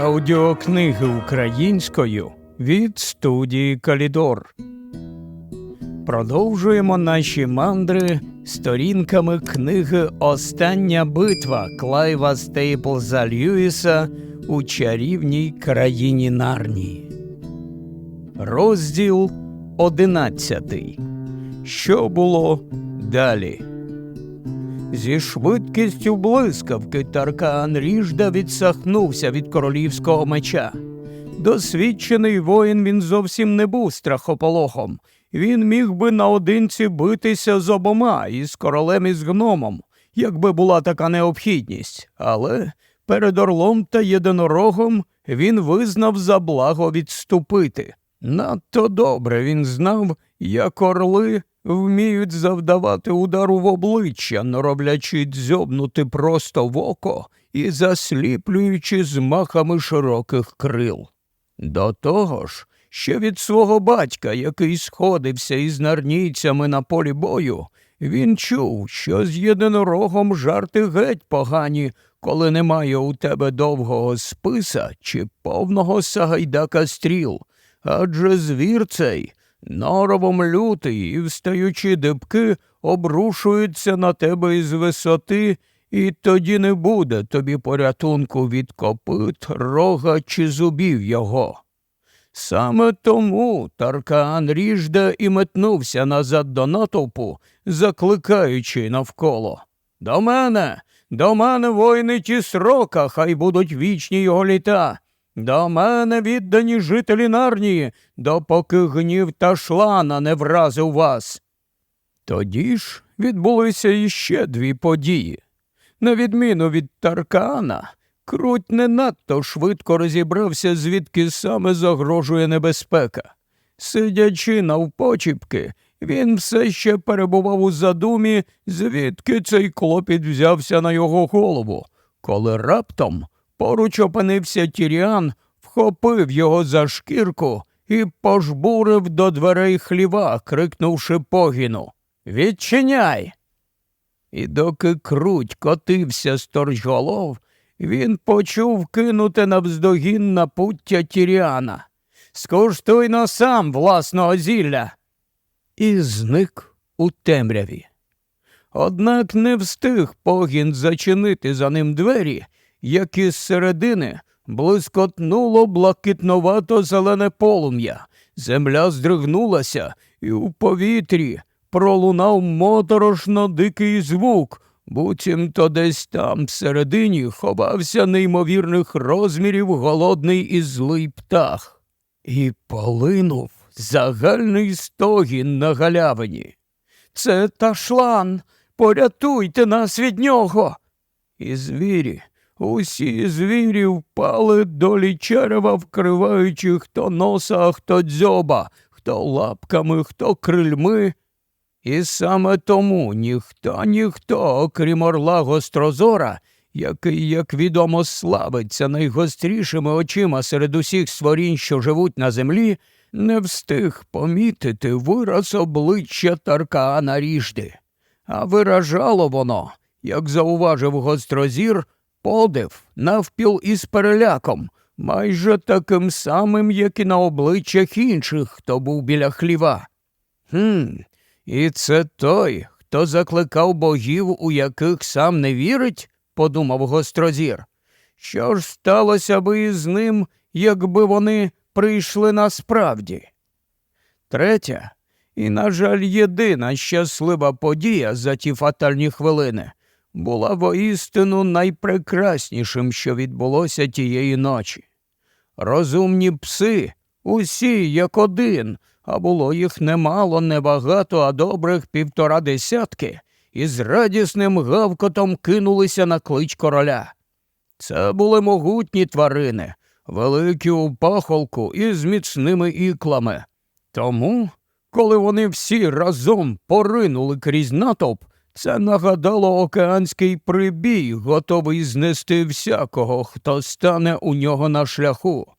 Аудіокниги українською від студії Калідор. Продовжуємо наші мандри сторінками книги Остання битва Клайва Стейплза Льюіса у чарівній країні Нарнії. Розділ одинадцятий. Що було далі? Зі швидкістю блискавки Таркан Ріжда відсахнувся від королівського меча. Досвідчений воїн він зовсім не був страхополохом. Він міг би наодинці битися з обома із королем і з гномом, якби була така необхідність. Але перед орлом та єдинорогом він визнав за благо відступити. Надто добре він знав, як орли вміють завдавати удару в обличчя, норовлячи дзьобнути просто в око і засліплюючи змахами широких крил. До того ж, ще від свого батька, який сходився із нарнійцями на полі бою, він чув, що з єдинорогом жарти геть погані, коли немає у тебе довгого списа чи повного сагайдака стріл, адже звір цей Норовом лютий і встаючи дибки, обрушуються на тебе із висоти, і тоді не буде тобі порятунку від копит, рога чи зубів його. Саме тому Таркан ріжде і метнувся назад до натовпу, закликаючи навколо. До мене, до мене воїни ті срока, хай будуть вічні його літа. До мене віддані жителі Нарнії, допоки гнів та шлана не вразив вас. Тоді ж відбулися іще дві події. На відміну від Таркана, круть не надто швидко розібрався, звідки саме загрожує небезпека. Сидячи навпочіпки, він все ще перебував у задумі, звідки цей клопіт взявся на його голову, коли раптом Поруч опинився Тіріан, вхопив його за шкірку і пожбурив до дверей хліва, крикнувши погіну Відчиняй. І доки круть котився сторожголов, він почув кинути навздогін на пуття Тіріана. Скуштуй но сам власного зілля. І зник у темряві. Однак не встиг погін зачинити за ним двері як із середини блискотнуло блакитновато зелене полум'я. Земля здригнулася, і у повітрі пролунав моторошно дикий звук, буцімто десь там всередині ховався неймовірних розмірів голодний і злий птах. І полинув загальний стогін на галявині. Це ташлан, порятуйте нас від нього. І звірі Усі звірі впали долі черева, вкриваючи хто носа, хто дзьоба, хто лапками, хто крильми. І саме тому ніхто, ніхто, окрім орла гострозора, який, як відомо, славиться найгострішими очима серед усіх створінь, що живуть на землі, не встиг помітити вираз обличчя Таркаана ріжди. А виражало воно, як зауважив гострозір, подив навпіл із переляком, майже таким самим, як і на обличчях інших, хто був біля хліва. Хм, і це той, хто закликав богів, у яких сам не вірить, подумав гострозір. Що ж сталося би із ним, якби вони прийшли насправді? Третя, і, на жаль, єдина щаслива подія за ті фатальні хвилини була воістину найпрекраснішим, що відбулося тієї ночі. Розумні пси, усі як один, а було їх немало, небагато, а добрих півтора десятки, і з радісним гавкотом кинулися на клич короля. Це були могутні тварини, великі у пахолку і з міцними іклами. Тому, коли вони всі разом поринули крізь натовп, це нагадало океанський прибій, готовий знести всякого, хто стане у нього на шляху.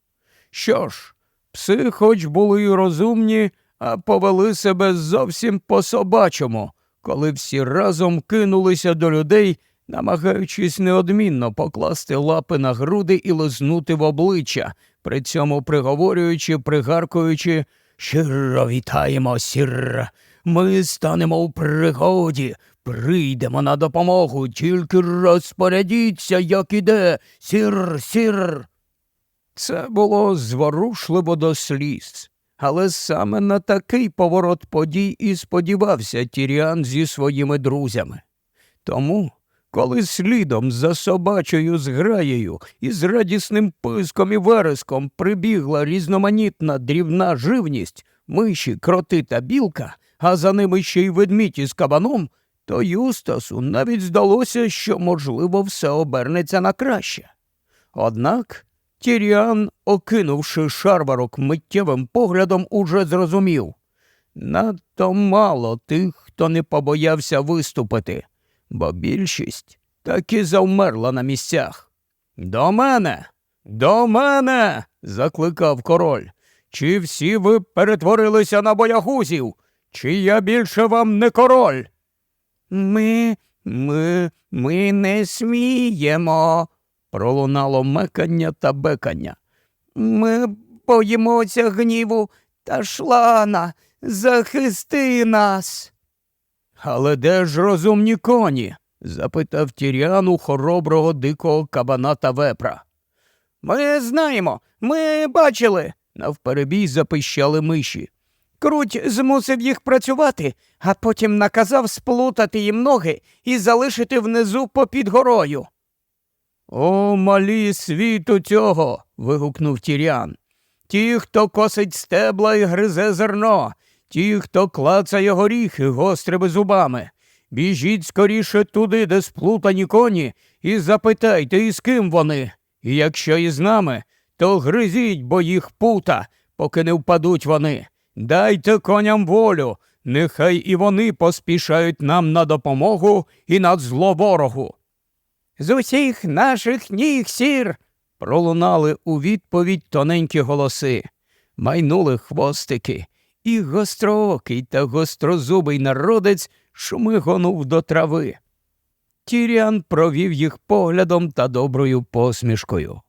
Що ж, пси, хоч були й розумні, а повели себе зовсім по собачому, коли всі разом кинулися до людей, намагаючись неодмінно покласти лапи на груди і лизнути в обличчя, при цьому приговорюючи, пригаркуючи Щиро вітаємо, сір. Ми станемо в пригоді, прийдемо на допомогу, тільки розпорядіться, як іде, сір, сір. Це було зворушливо до сліз, але саме на такий поворот подій і сподівався Тіріан зі своїми друзями. Тому, коли слідом за собачою зграєю і з радісним писком і вереском прибігла різноманітна дрібна живність, миші, кроти та білка, а за ними ще й ведмідь із кабаном, то Юстасу навіть здалося, що, можливо, все обернеться на краще. Однак Тіріан, окинувши шарварок миттєвим поглядом, уже зрозумів надто мало тих, хто не побоявся виступити, бо більшість так і завмерла на місцях. До мене, до мене. закликав король. Чи всі ви перетворилися на боягузів? Чи я більше вам не король? Ми, ми, ми не сміємо, пролунало мекання та бекання. Ми боїмося гніву та шлана. Захисти нас. Але де ж розумні коні? запитав Тіріан у хороброго дикого кабана та вепра. Ми знаємо, ми бачили, навперебій запищали миші. Круть змусив їх працювати, а потім наказав сплутати їм ноги і залишити внизу попід горою. О, малі світу цього. вигукнув Тіріан. Ті, хто косить стебла і гризе зерно, ті, хто клацає горіхи гострими зубами. Біжіть скоріше туди, де сплутані коні, і запитайте, із ким вони. І якщо із нами, то гризіть, бо їх пута, поки не впадуть вони. Дайте коням волю, нехай і вони поспішають нам на допомогу і на зло ворогу. З усіх наших ніг, сір. пролунали у відповідь тоненькі голоси, майнули хвостики, і гостроокий та гострозубий народець шумигонув до трави. Тіріан провів їх поглядом та доброю посмішкою.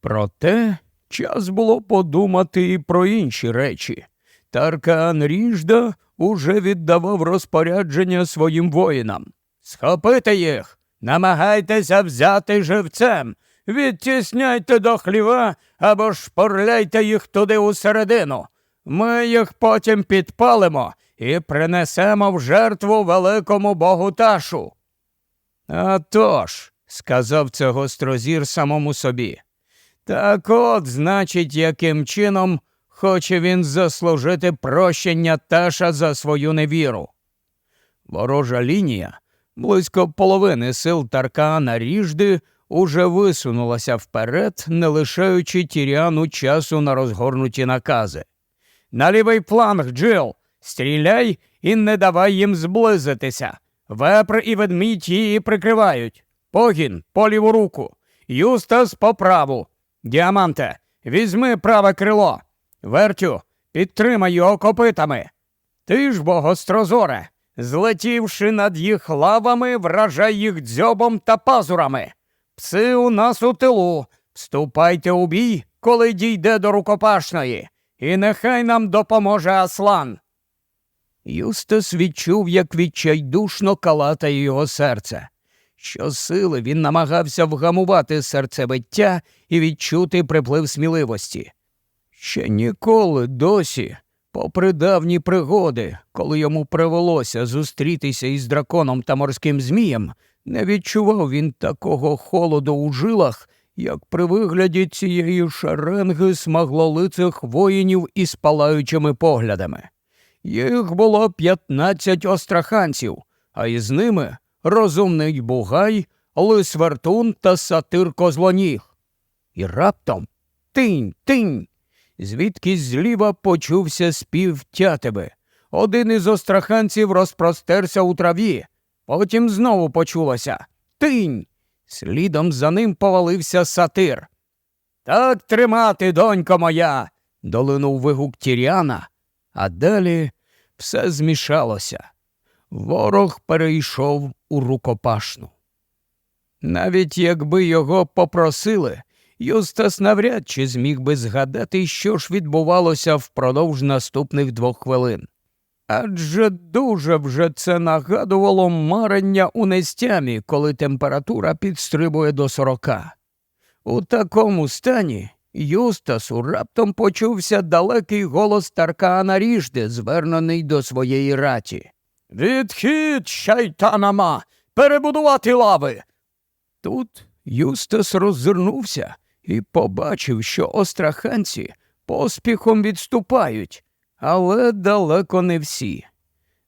Проте час було подумати і про інші речі. Таркан Ріжда уже віддавав розпорядження своїм воїнам. Схопити їх, намагайтеся взяти живцем, відтісняйте до хліва або шпорляйте їх туди усередину. Ми їх потім підпалимо і принесемо в жертву великому богу ташу. «А тож», – сказав це гострозір самому собі. Так от, значить, яким чином хоче він заслужити прощення Таша за свою невіру. Ворожа лінія, близько половини сил Таркана Ріжди, уже висунулася вперед, не лишаючи тіряну часу на розгорнуті накази. На лівий фланг, Джил, стріляй і не давай їм зблизитися. Вепр і ведмідь її прикривають. Погін по ліву руку. Юстас по праву. Діаманте, візьми праве крило. Вертю, підтримай його копитами. Ти ж, бо гострозоре, злетівши над їх лавами, вражай їх дзьобом та пазурами. Пси у нас у тилу. Вступайте у бій, коли дійде до рукопашної, і нехай нам допоможе Аслан. Юстас відчув, як відчайдушно калатає його серце. Щосили він намагався вгамувати серцебиття і відчути приплив сміливості. Ще ніколи досі, попри давні пригоди, коли йому привелося зустрітися із драконом та морським змієм, не відчував він такого холоду у жилах, як при вигляді цієї шеренги смаглолицих воїнів із палаючими поглядами. Їх було п'ятнадцять остраханців, а із ними розумний бугай, лис вертун та сатир козлоніг. І раптом тинь, тинь. Звідки зліва почувся спів тятиби. Один із остраханців розпростерся у траві, потім знову почулося Тинь. Слідом за ним повалився сатир. Так тримати, донько моя. долинув вигук Тіріана, а далі все змішалося. Ворог перейшов у рукопашну. Навіть якби його попросили, Юстас навряд чи зміг би згадати, що ж відбувалося впродовж наступних двох хвилин. Адже дуже вже це нагадувало марення у нестямі, коли температура підстрибує до сорока. У такому стані Юстасу раптом почувся далекий голос Таркаана Ріжди, звернений до своєї раті. Відхід, шайтанама! Перебудувати лави! Тут Юстас роззирнувся і побачив, що остраханці поспіхом відступають, але далеко не всі.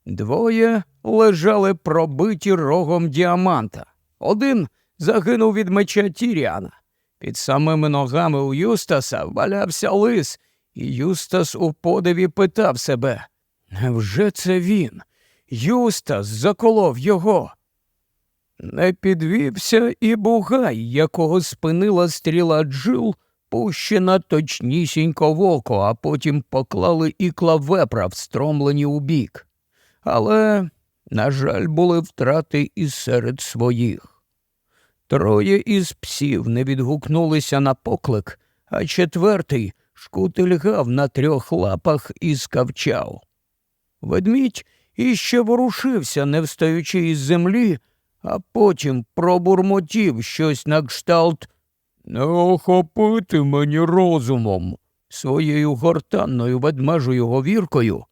Двоє лежали пробиті рогом діаманта. Один загинув від меча Тіріана. Під самими ногами у Юстаса валявся лис, і Юстас у подиві питав себе Невже це він? Юстас заколов його. Не підвівся і бугай, якого спинила стріла джил, пущена точнісінько в око, а потім поклали ікла вепра, встромлені у бік. Але, на жаль, були втрати і серед своїх. Троє із псів не відгукнулися на поклик, а четвертий шкутильгав на трьох лапах і скавчав. Ведмідь іще ворушився, не встаючи із землі, а потім пробурмотів щось на кшталт Не охопити мені розумом. Своєю гортанною ведмежою говіркою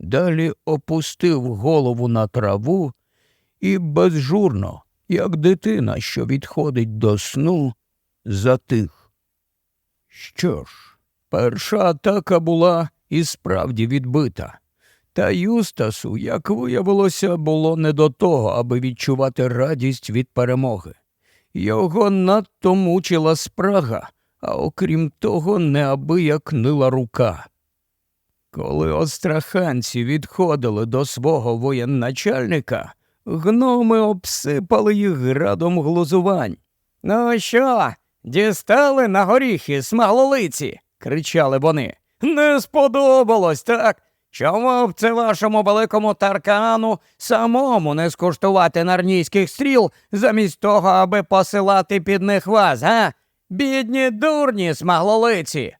далі опустив голову на траву і безжурно, як дитина, що відходить до сну, затих. Що ж, перша атака була і справді відбита. Та Юстасу, як виявилося, було не до того, аби відчувати радість від перемоги. Його надто мучила спрага, а окрім того, неабияк нила рука. Коли остраханці відходили до свого воєнначальника, гноми обсипали їх градом глузувань. Ну що, дістали на горіхи смаглолиці? кричали вони. Не сподобалось, так? Чому б це вашому великому таркану самому не скуштувати нарнійських стріл, замість того, аби посилати під них вас, га? Бідні дурні смаглолиці.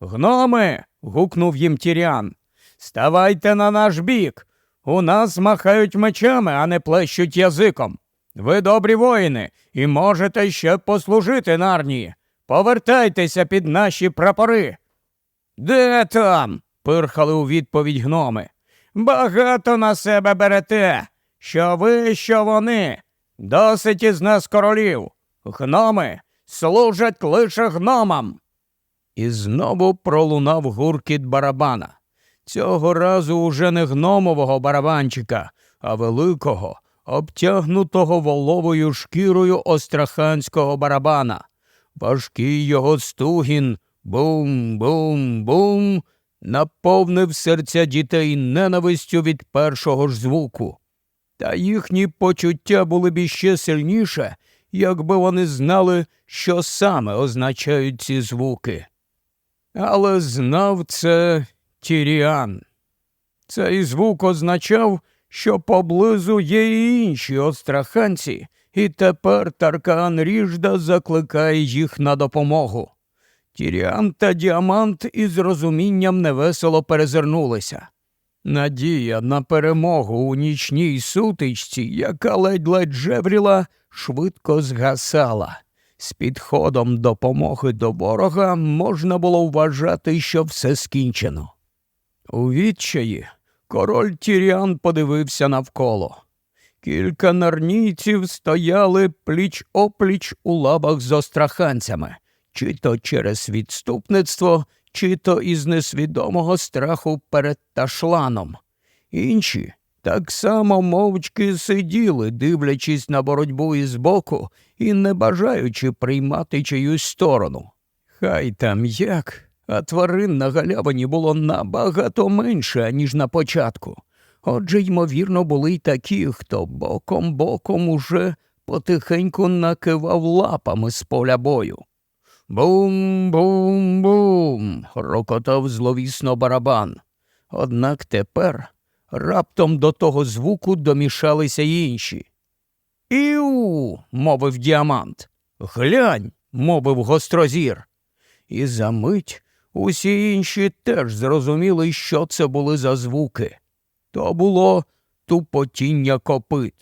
Гноми. гукнув їм тірян. Ставайте на наш бік. У нас махають мечами, а не плещуть язиком. Ви добрі воїни і можете ще послужити нарнії. Повертайтеся під наші прапори. Де там? Пирхали у відповідь гноми. Багато на себе берете. Що ви, що вони. Досить із нас королів. Гноми служать лише гномам. І знову пролунав гуркіт барабана. Цього разу уже не гномового барабанчика, а великого, обтягнутого воловою шкірою остраханського барабана. Важкий його стугін бум-бум-бум наповнив серця дітей ненавистю від першого ж звуку. Та їхні почуття були б іще сильніше, якби вони знали, що саме означають ці звуки. Але знав це Тіріан. Цей звук означав, що поблизу є і інші остраханці, і тепер Таркан Ріжда закликає їх на допомогу. Тіріан та діамант із розумінням невесело перезирнулися. Надія на перемогу у нічній сутичці, яка ледь-ледь жевріла, швидко згасала. З підходом допомоги до ворога можна було вважати, що все скінчено. У відчаї король Тіріан подивився навколо. Кілька нарнійців стояли пліч опліч у лабах з остраханцями, чи то через відступництво, чи то із несвідомого страху перед ташланом. Інші так само мовчки сиділи, дивлячись на боротьбу із боку і не бажаючи приймати чиюсь сторону. Хай там як, а тварин на галявині було набагато менше, ніж на початку. Отже, ймовірно, були й такі, хто боком боком уже потихеньку накивав лапами з поля бою. Бум-бум-бум. рокотав зловісно барабан. Однак тепер раптом до того звуку домішалися й інші. Іу, мовив діамант. Глянь, мовив гострозір. І за мить усі інші теж зрозуміли, що це були за звуки. То було тупотіння копит,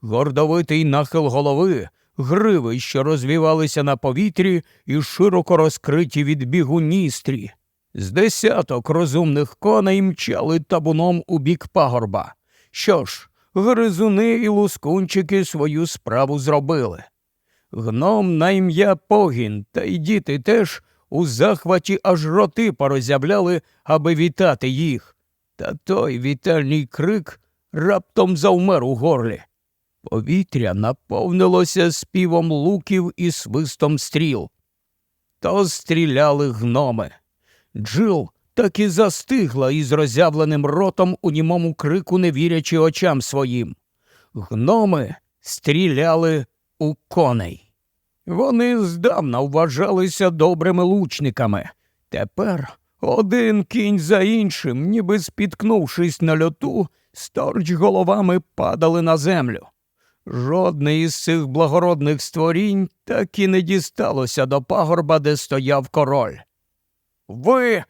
гордовитий нахил голови, гриви, що розвівалися на повітрі і широко розкриті від бігу ністрі. З десяток розумних коней мчали табуном у бік пагорба. Що ж, гризуни і лускунчики свою справу зробили. Гном на ім'я Погін, та й діти теж у захваті аж роти порозявляли, аби вітати їх. Та той вітальний крик раптом завмер у горлі. Повітря наповнилося співом луків і свистом стріл. То стріляли гноми. Джил так і застигла із роззявленим ротом у німому крику, не вірячи очам своїм. Гноми стріляли у коней. Вони здавна вважалися добрими лучниками. Тепер один кінь за іншим, ніби спіткнувшись на льоту, сторч головами падали на землю. Жодне із цих благородних створінь так і не дісталося до пагорба, де стояв король. Ви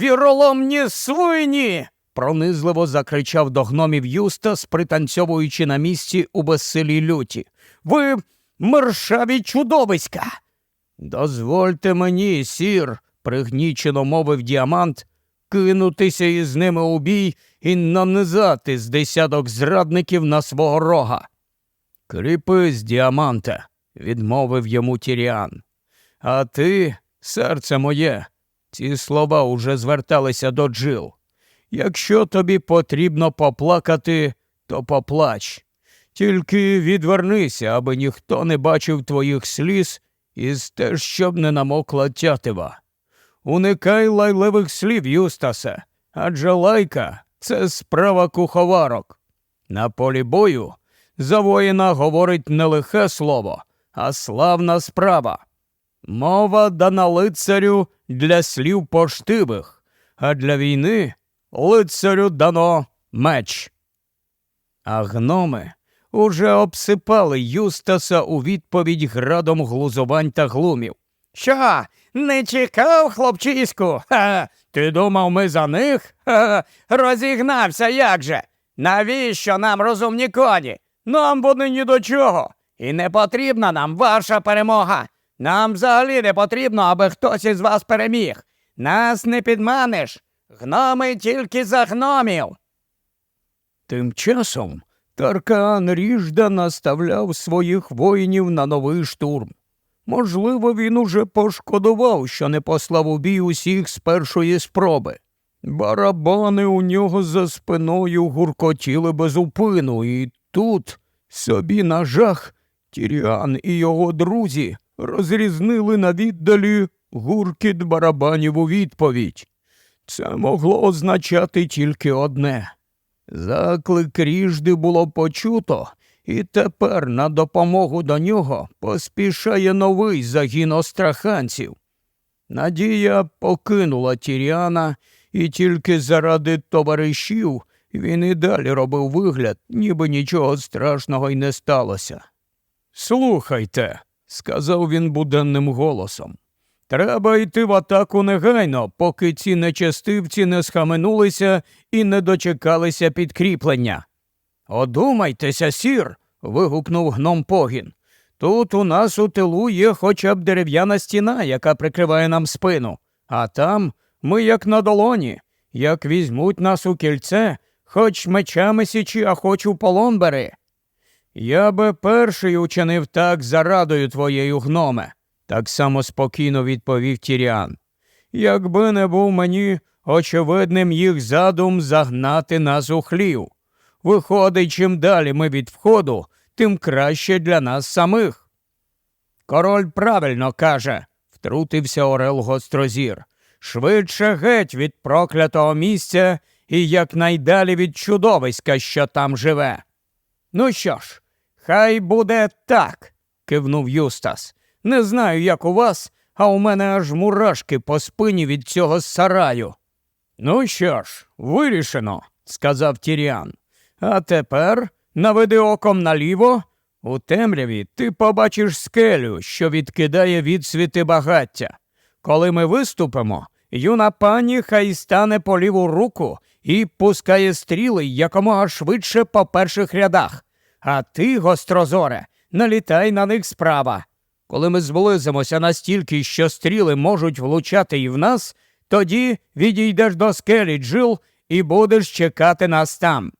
віроломні свині. пронизливо закричав до гномів Юстас, пританцьовуючи на місці у безсилій люті. Ви мершаві чудовиська. Дозвольте мені, сір, пригнічено мовив діамант, кинутися із ними у бій і нанизати з десяток зрадників на свого рога. Кріпись, діаманте, відмовив йому Тіріан. А ти, серце моє, ці слова уже зверталися до Джил. Якщо тобі потрібно поплакати, то поплач. Тільки відвернися, аби ніхто не бачив твоїх сліз і стеж, щоб не намокла тятива. Уникай лайливих слів, Юстасе, адже лайка це справа куховарок. На полі бою за воїна говорить не лихе слово, а славна справа. Мова дана лицарю для слів поштивих, а для війни лицарю дано меч. А гноми уже обсипали Юстаса у відповідь градом глузувань та глумів. Що, не чекав, хлопчиську? Ха, ти думав, ми за них? Ха, розігнався як же? Навіщо нам розумні коні? Нам вони ні до чого. І не потрібна нам ваша перемога. Нам взагалі не потрібно, аби хтось із вас переміг. Нас не підманиш. Гноми тільки за гномів. Тим часом Таркан Ріжда наставляв своїх воїнів на новий штурм. Можливо, він уже пошкодував, що не послав у бій усіх з першої спроби. Барабани у нього за спиною гуркотіли без упину, і тут, собі на жах, Тіріан і його друзі розрізнили на віддалі гуркіт барабанів у відповідь. Це могло означати тільки одне. Заклик ріжди було почуто, і тепер на допомогу до нього поспішає новий загін остраханців. Надія покинула Тіріана, і тільки заради товаришів він і далі робив вигляд, ніби нічого страшного й не сталося. Слухайте, сказав він буденним голосом. Треба йти в атаку негайно, поки ці нечестивці не схаменулися і не дочекалися підкріплення. Одумайтеся, сір. вигукнув гном Погін. Тут у нас у тилу є хоча б дерев'яна стіна, яка прикриває нам спину, а там ми як на долоні. Як візьмуть нас у кільце, хоч мечами січі, а хоч у полон бери. Я би перший учинив так за радою твоєю гноме, так само спокійно відповів Тіріан. Якби не був мені очевидним їх задум загнати нас у хлів. Виходить, чим далі ми від входу, тим краще для нас самих. Король правильно каже, втрутився Орел Гострозір. Швидше геть від проклятого місця і якнайдалі від чудовиська, що там живе. Ну що ж, хай буде так, кивнув Юстас. Не знаю, як у вас, а у мене аж мурашки по спині від цього сараю. Ну що ж, вирішено, сказав Тіріан. А тепер наведи оком наліво. У темряві ти побачиш скелю, що відкидає відсвіти багаття. Коли ми виступимо, юна пані хай стане по ліву руку і пускає стріли якомога швидше по перших рядах. А ти, гострозоре, налітай на них справа. Коли ми зблизимося настільки, що стріли можуть влучати і в нас, тоді відійдеш до скелі, Джил, і будеш чекати нас там.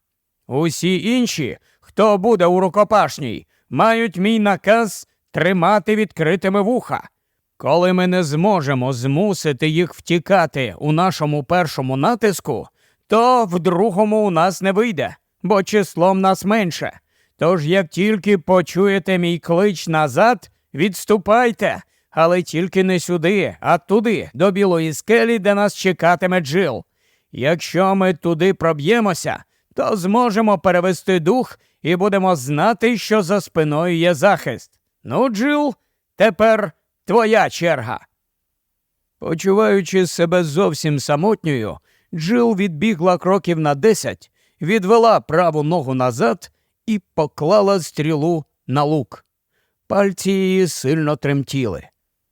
Усі інші, хто буде у рукопашній, мають мій наказ тримати відкритими вуха. Коли ми не зможемо змусити їх втікати у нашому першому натиску, то в другому у нас не вийде, бо числом нас менше. Тож, як тільки почуєте мій клич назад, відступайте, але тільки не сюди, а туди, до білої скелі, де нас чекатиме Джил. Якщо ми туди проб'ємося, то зможемо перевести дух і будемо знати, що за спиною є захист. Ну, Джил, тепер твоя черга. Почуваючи себе зовсім самотньою, Джил відбігла кроків на десять, відвела праву ногу назад і поклала стрілу на лук. Пальці її сильно тремтіли.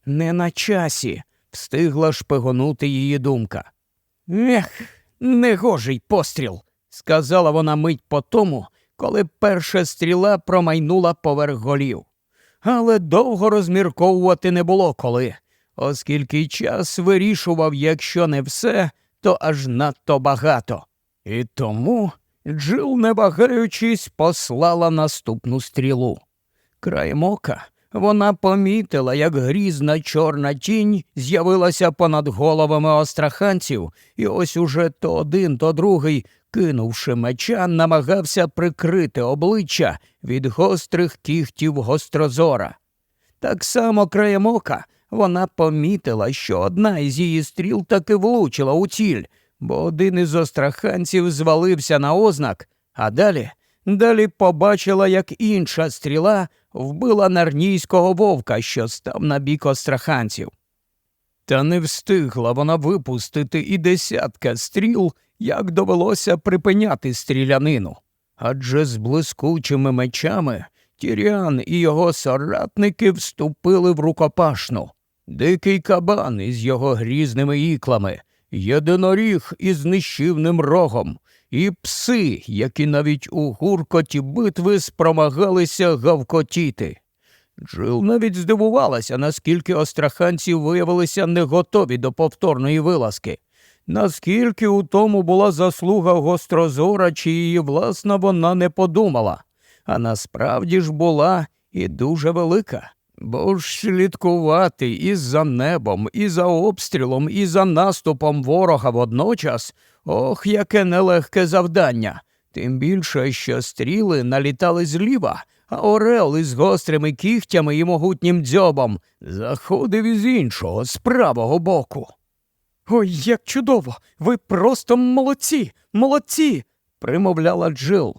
Не на часі встигла шпигонути її думка. Ех, негожий постріл, сказала вона мить по тому, коли перша стріла промайнула поверх голів. Але довго розмірковувати не було коли, оскільки час вирішував, якщо не все, то аж надто багато. І тому Джил, не вагаючись, послала наступну стрілу. Краєм ока вона помітила, як грізна чорна тінь з'явилася понад головами остраханців, і ось уже то один, то другий, кинувши меча, намагався прикрити обличчя від гострих кігтів гострозора. Так само краєм ока вона помітила, що одна із її стріл таки влучила у ціль, бо один із остраханців звалився на ознак, а далі далі побачила, як інша стріла вбила нарнійського вовка, що став на бік остраханців. Та не встигла вона випустити і десятка стріл, як довелося припиняти стрілянину. Адже з блискучими мечами Тіріан і його соратники вступили в рукопашну. Дикий кабан із його грізними іклами, єдиноріг із нищівним рогом, і пси, які навіть у гуркоті битви спромагалися гавкотіти. Джил навіть здивувалася, наскільки остраханці виявилися не готові до повторної вилазки, наскільки у тому була заслуга гострозора, чи її власна вона не подумала, а насправді ж була і дуже велика. Бо ж слідкувати і за небом, і за обстрілом, і за наступом ворога водночас ох, яке нелегке завдання. Тим більше, що стріли налітали зліва, а орел із гострими кігтями і могутнім дзьобом заходив із іншого, з правого боку. Ой, як чудово! Ви просто молодці, молодці. примовляла Джил.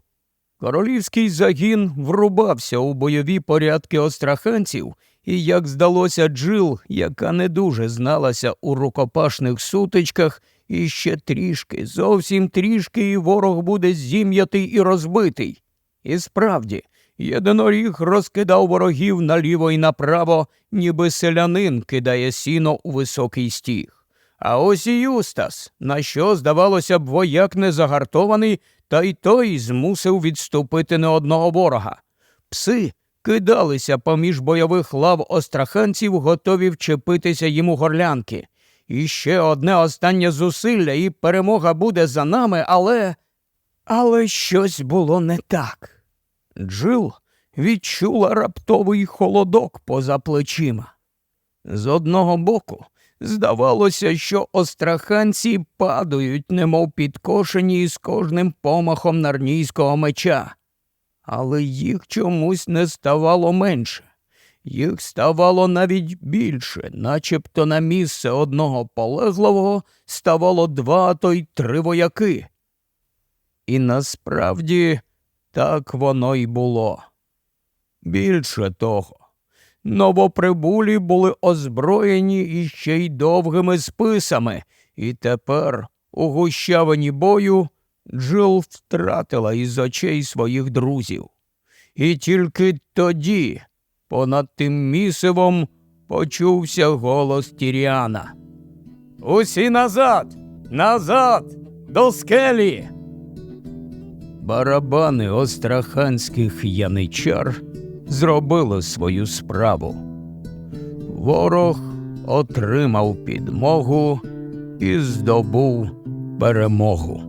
Королівський загін врубався у бойові порядки остраханців, і, як здалося, Джил, яка не дуже зналася у рукопашних сутичках, і ще трішки, зовсім трішки, і ворог буде зім'ятий і розбитий. І справді, єдиноріг розкидав ворогів наліво і направо, ніби селянин кидає сіно у високий стіг. А ось і Юстас, на що, здавалося б, вояк не загартований, та й той змусив відступити не одного ворога. Пси кидалися поміж бойових лав остраханців, готові вчепитися йому горлянки. І ще одне останнє зусилля, і перемога буде за нами, але. Але щось було не так. Джил відчула раптовий холодок поза плечима. З одного боку, здавалося, що остраханці падають, немов підкошені із кожним помахом нарнійського меча, але їх чомусь не ставало менше. Їх ставало навіть більше, начебто на місце одного полеглого ставало два, то й три вояки. І насправді так воно й було. Більше того, новоприбулі були озброєні іще й довгими списами, і тепер, у гущавині бою, Джил втратила із очей своїх друзів. І тільки тоді понад тим місивом почувся голос Тіріана. Усі назад, назад, до скелі. Барабани остраханських яничар зробили свою справу. Ворог отримав підмогу і здобув перемогу.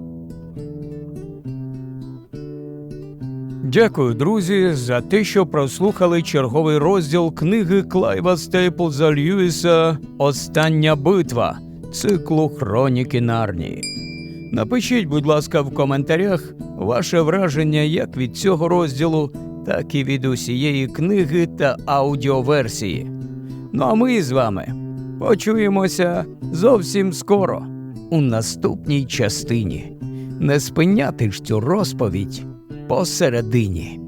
Дякую, друзі, за те, що прослухали черговий розділ книги Клайва Стейплза Льюіса Остання битва циклу Хроніки Нарнії. Напишіть, будь ласка, в коментарях ваше враження як від цього розділу, так і від усієї книги та аудіоверсії. Ну а ми з вами почуємося зовсім скоро у наступній частині. Не спиняти ж цю розповідь посередині.